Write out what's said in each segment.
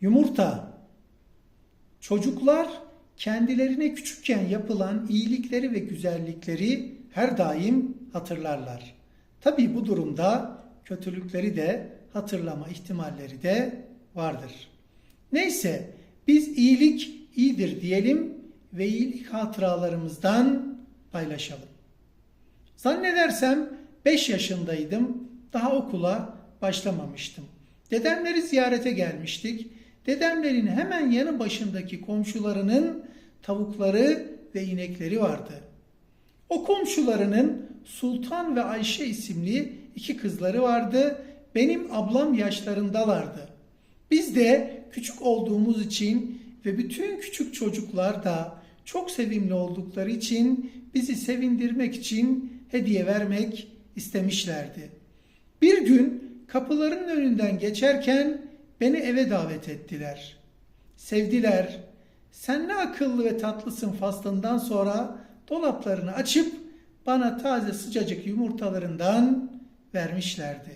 Yumurta. Çocuklar kendilerine küçükken yapılan iyilikleri ve güzellikleri her daim hatırlarlar. Tabii bu durumda kötülükleri de hatırlama ihtimalleri de vardır. Neyse biz iyilik iyidir diyelim ve iyilik hatıralarımızdan paylaşalım. Zannedersem 5 yaşındaydım. Daha okula başlamamıştım. Dedemleri ziyarete gelmiştik. Dedemlerin hemen yanı başındaki komşularının tavukları ve inekleri vardı. O komşularının Sultan ve Ayşe isimli iki kızları vardı. Benim ablam yaşlarındalardı. Biz de küçük olduğumuz için ve bütün küçük çocuklar da çok sevimli oldukları için bizi sevindirmek için hediye vermek istemişlerdi. Bir gün kapıların önünden geçerken beni eve davet ettiler. Sevdiler. Sen ne akıllı ve tatlısın faslından sonra dolaplarını açıp bana taze sıcacık yumurtalarından vermişlerdi.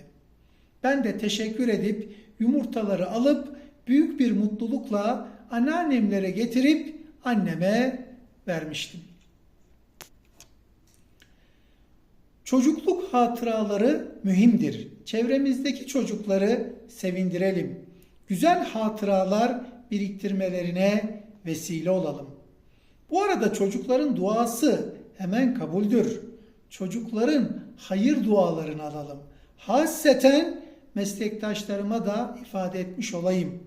Ben de teşekkür edip yumurtaları alıp büyük bir mutlulukla anneannemlere getirip anneme vermiştim. Çocukluk hatıraları mühimdir. Çevremizdeki çocukları sevindirelim. Güzel hatıralar biriktirmelerine vesile olalım. Bu arada çocukların duası hemen kabuldür. Çocukların hayır dualarını alalım. Hasseten meslektaşlarıma da ifade etmiş olayım.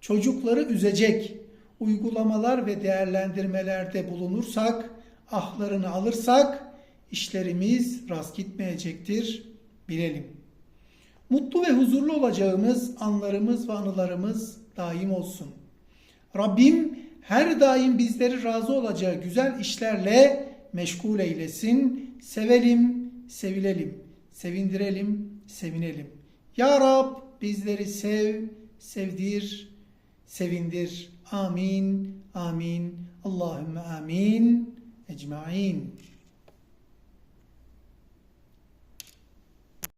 Çocukları üzecek uygulamalar ve değerlendirmelerde bulunursak, ahlarını alırsak işlerimiz rast gitmeyecektir, bilelim. Mutlu ve huzurlu olacağımız anlarımız ve anılarımız daim olsun. Rabbim her daim bizleri razı olacağı güzel işlerle meşgul eylesin. Sevelim, sevilelim, sevindirelim, sevinelim. Ya Rab bizleri sev, sevdir, sevindir. Amin, amin. Allahümme amin. Ecmain.